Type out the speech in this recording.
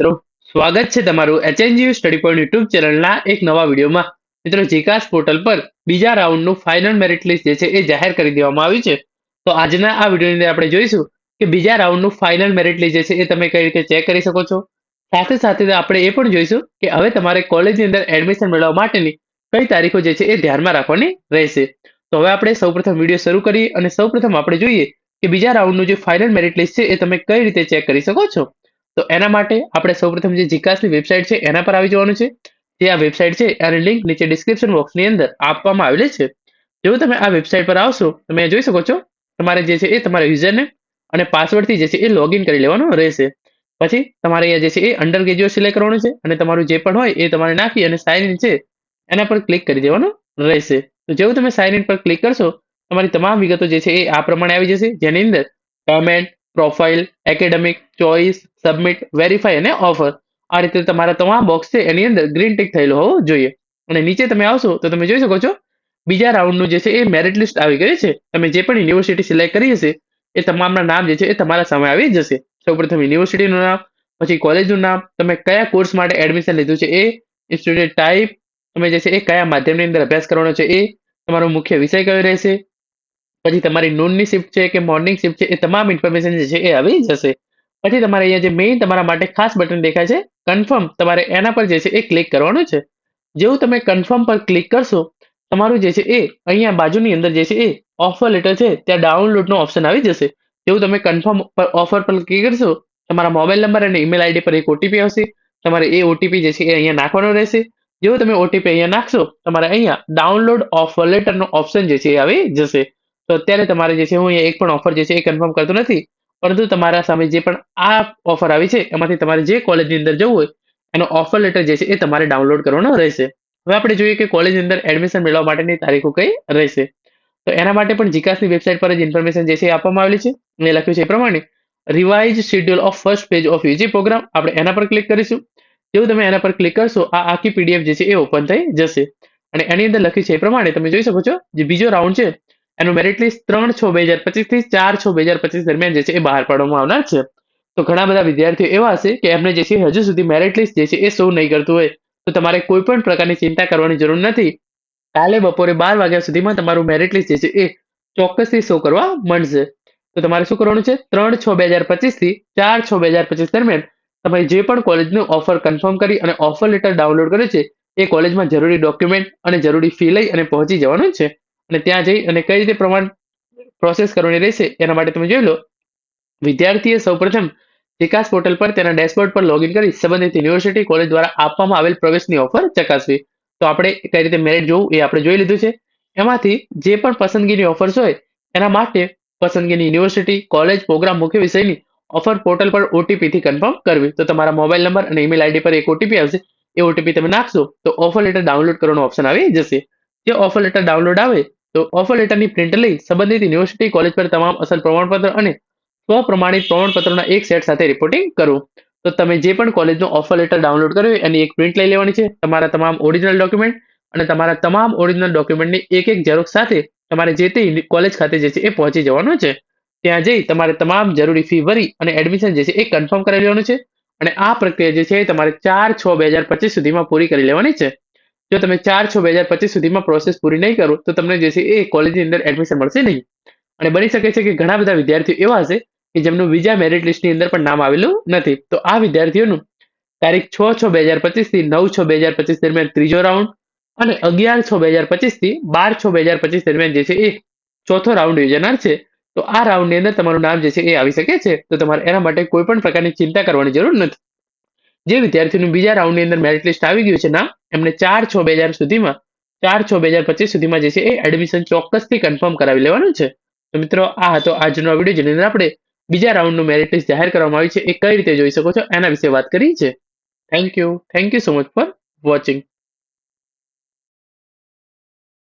મિત્રો, સ્વાગત છે તમારું એચએનજીયુ સ્ટડી પોઈન્ટ યુટ્યુબ ચેનલના એક નવા વિડીયોમાં. મિત્રો જીકાસ પોર્ટલ પર બીજા રાઉન્ડનું ફાઇનલ મેરિટ લિસ્ટ જે છે એ જાહેર કરી દેવામાં આવ્યું છે. તો આજના આ વિડીયોની અંદર આપણે જોઈશું કે બીજા રાઉન્ડનું ફાઇનલ મેરિટ લિસ્ટ જે છે એ તમે કઈ રીતે ચેક કરી શકો છો. સાથે સાથે આપણે એ પણ જોઈશું કે હવે તમારે કોલેજની અંદર એડમિશન મેળવવા માટેની કઈ તારીખો જે છે એ ધ્યાનમાં રાખવાની રહેશે. તો હવે આપણે સૌપ્રથમ વીડિયો શરૂ કરીએ અને સૌપ્રથમ આપણે જોઈએ કે બીજા રાઉન્ડનું જે ફાઇનલ મેરિટ લિસ્ટ છે એ તમે કઈ રીતે ચેક કરી શકો છો. તો એના માટે આપણે સૌપ્રથમ જે જીકાસની વેબસાઇટ છે, એના પર આવી જવાનું છે. જે આ વેબસાઇટ છે, એની લિંક નીચે ડિસ્ક્રિપ્શન બોક્સની અંદર આપવામાં આવેલી છે. જો તમે આ વેબસાઇટ પર આવશો તમે જોઈ શકો છો, તમારે જે છે એ તમારા યુઝરને અને પાસવર્ડથી જે છે એ લોગિન કરી લેવાનું રહેશે. પછી તમારે અહીંયા જે છે એ અંડર ગ્રેજ્યુએટ સિલેક્ટ કરવાનું છે અને તમારું જે પણ હોય એ તમારે નાખી અને સાઇન ઇન છે, એના પર ક્લિક કરી દેવાનું રહેશે. તો જેવું તમે સાઇન ઇન પર ક્લિક કરશો, તમારી તમામ વિગતો જે છે એ આ પ્રમાણે આવી જશે. જેની અંદર payment profile, academic choice submit, verify અને ઓફર. આ રીતે તમારા તમામ બોક્સ છે એની અંદર ગ્રીન ટિક થયેલો હોવો જોઈએ. અને નીચે તમે આવશો તો તમે જોઈ શકો છો, બીજા રાઉન્ડનું જે છે એ મેરિટ લિસ્ટ આવી ગઈ છે. તમે જે પણ યુનિવર્સિટી સિલેક્ટ કરી હશે, એ તમામના નામ જે છે એ તમારા સામે આવી જશે. સૌપ્રથમ યુનિવર્સિટીનું નામ, પછી કોલેજનું નામ, તમે કયા કોર્સ માટે એડમિશન લીધું છે એ ઇન્સ્ટિટ્યુટ ટાઈપ તમે જે છે એ કયા માધ્યમની અંદર અભ્યાસ કરવાનો છે એ, તમારો મુખ્ય વિષય કયો રહેશે પછી તમારી નૂનની શિફ્ટ છે કે મોર્નિંગ શિફ્ટ છે, એ તમામ ઇન્ફોર્મેશન જે છે એ આવી જશે. પછી તમારે અહીંયા જે મેઇન તમારા માટે ખાસ બટન દેખાય છે કન્ફર્મ તમારે એના પર જે છે એ ક્લિક કરવાનું છે. જેવું તમે કન્ફર્મ પર ક્લિક કરશો, તમારું જે છે એ અહીંયા બાજુની અંદર જે છે એ ઓફર લેટર છે, ત્યાં ડાઉનલોડનો ઓપ્શન આવી જશે. જેવું તમે કન્ફર્મ પર ઓફર પર ક્લિક કરશો, તમારા મોબાઈલ નંબર અને ઈમેલ આઈડી પર એક ઓટીપી આવશે. તમારે એ ઓટીપી જે છે એ અહીંયા નાખવાનો રહેશે. જેવું તમે ઓટીપી અહીંયા નાખશો, તમારે અહીંયા ડાઉનલોડ ઓફર લેટરનો ઓપ્શન જે છે એ આવી જશે. તો અત્યારે તમારે જે છે, હું અહીંયા એક પણ ઓફર જે છે, એ કન્ફર્મ કરતો નથી. પરંતુ તમારા સામે જે પણ આ ઓફર આવી છે, એમાંથી તમારે જે કોલેજની અંદર જવું હોય, એનો ઓફર લેટર જે છે, એ તમારે ડાઉનલોડ કરવાનો રહેશે. હવે આપણે જોઈએ કે કોલેજની અંદર એડમિશન મેળવવા માટેની તારીખો કઈ રહેશે. તો એના માટે પણ જીકાસની વેબસાઇટ પર જ ઇન્ફોર્મેશન જે છે, એ આપવામાં આવેલી છે. મેં લખ્યું છે એ પ્રમાણે revise schedule of first page of UG program આપણે એના પર ક્લિક કરીશું. જેવું તમે એના પર ક્લિક કરશો, આ આખી પીડીએફ જે છે, એ ઓપન થઈ જશે. અને એની અંદર લખ્યું છે એ પ્રમાણે, તમે જોઈ શકો છો, જે બીજો રાઉન્ડ છે એનું મેરિટ લિસ્ટ ત્રણ છ બે હજાર પચીસથી ચાર છ બે હજાર પચીસ દરમિયાન જે છે એ બહાર પાડવામાં આવનાર છે. તો ઘણા બધા વિદ્યાર્થીઓ એવા હશે કે એમને જે છે, હજુ સુધી મેરિટ લિસ્ટ જે છે, એ શો નહીં કરતું હોય. તો તમારે કોઈ પણ પ્રકારની ચિંતા કરવાની જરૂર નથી. કાલે બપોરે બાર વાગ્યા સુધીમાં તમારું મેરિટ લિસ્ટ જે છે, એ ચોક્કસથી શો કરવા મળશે. તો તમારે શું કરવાનું છે? ત્રણ છ બે હજાર પચીસથી ચાર છ બે હજાર પચીસ દરમિયાન તમે જે પણ કોલેજનું ઓફર કન્ફર્મ કરી અને ઓફર લેટર ડાઉનલોડ કર્યો છે, એ કોલેજમાં જરૂરી ડોક્યુમેન્ટ અને જરૂરી ફી લઈ અને પહોંચી જવાનું છે. અને ત્યાં જઈ અને કઈ રીતે પ્રમાણ પ્રોસેસ કરવાની રહેશે એના માટે તમે જોઈ લો. વિદ્યાર્થીએ સૌપ્રથમ વિકાસ પોર્ટલ પર તેના ડેશબોર્ડ પર લોગિન કરી સંબંધિત યુનિવર્સિટી કોલેજ દ્વારા આપવામાં આવેલ પ્રવેશની ઓફર ચકાસવી. તો આપણે કઈ રીતે મેરિટ જોવું એ આપણે જોઈ લીધું છે. એમાંથી જે પણ પસંદગીની ઓફર્સ હોય એના માટે પસંદગીની યુનિવર્સિટી કોલેજ પ્રોગ્રામ મુખ્ય વિષયની ઓફર પોર્ટલ પર ઓટીપીથી કન્ફર્મ કરવી. તો તમારા મોબાઈલ નંબર અને ઈમેલ આઈડી પર એક ઓટીપી આવશે. એ ઓટીપી તમે નાખશો તો ઓફર લેટર ડાઉનલોડ કરવાનો ઓપ્શન આવી જશે. જે ઓફર લેટર ડાઉનલોડ આવે તો ઓફર લેટરની પ્રિન્ટ લઈ સંબંધિત યુનિવર્સિટી કોલેજ પર તમામ અસલ પ્રમાણપત્ર અને સ્વપ્રમાણિત પ્રમાણપત્રોના એક સેટ સાથે રિપોર્ટિંગ કરવું તો તમે જે પણ કોલેજનો ઓફર લેટર ડાઉનલોડ કર્યો હોય, એની એક પ્રિન્ટ લઈ લેવાની છે. તમારા તમામ ઓરિજિનલ ડોક્યુમેન્ટ અને તમારા તમામ ઓરિજિનલ ડોક્યુમેન્ટની એક એક ઝેરોક્ષ સાથે તમારે જે તે કોલેજ ખાતે જે છે એ પહોંચી જવાનું છે. ત્યાં જઈ તમારે તમામ જરૂરી ફી ભરી અને એડમિશન જે છે એ કન્ફર્મ કરી લેવાનું છે. અને આ પ્રક્રિયા જે છે એ તમારે ચાર છ બે હજાર પચીસ સુધીમાં પૂરી કરી લેવાની છે. જો તમે ચાર છ બે હજાર પચીસ સુધીમાં પ્રોસેસ પૂરી નહીં કરો, તો તમને જે છે એ કોલેજની અંદર એડમિશન મળશે નહીં. અને બની શકે છે કે ઘણા બધા વિદ્યાર્થીઓ એવા હશે કે જેમનું બીજા મેરિટ લિસ્ટની અંદર પણ નામ આવેલું નથી. તો આ વિદ્યાર્થીઓનું તારીખ છ છ બે હજાર પચીસથી નવ છ બે હજાર પચીસ દરમિયાન ત્રીજો રાઉન્ડ અને અગિયાર છ બે હજાર પચીસથી બાર છ બે હજાર પચીસ દરમિયાન જે છે એ ચોથો રાઉન્ડ યોજાનાર છે. તો આ રાઉન્ડની અંદર તમારું નામ જે છે એ આવી શકે છે. તો તમારે એના માટે કોઈ પણ પ્રકારની ચિંતા કરવાની જરૂર નથી. જે વિદ્યાર્થીઓનું બીજા રાઉન્ડની અંદર મેરિટ લિસ્ટ આવી ગયું છે નામ, એમને ચાર છ બે હજાર સુધીમાં, ચાર છ બે હજાર પચીસ સુધીમાં જે છે એ એડમિશન ચોક્કસથી કન્ફર્મ કરાવી લેવાનું છે. તો મિત્રો, આ હતો આજનો વીડિયો જેની અંદર આપણે બીજા રાઉન્ડનું મેરિટ લિસ્ટ જાહેર કરવામાં આવી છે. એ કઈ રીતે જોઈ શકો છો? એના વિશે વાત કરી છે thank you thank you so much for watching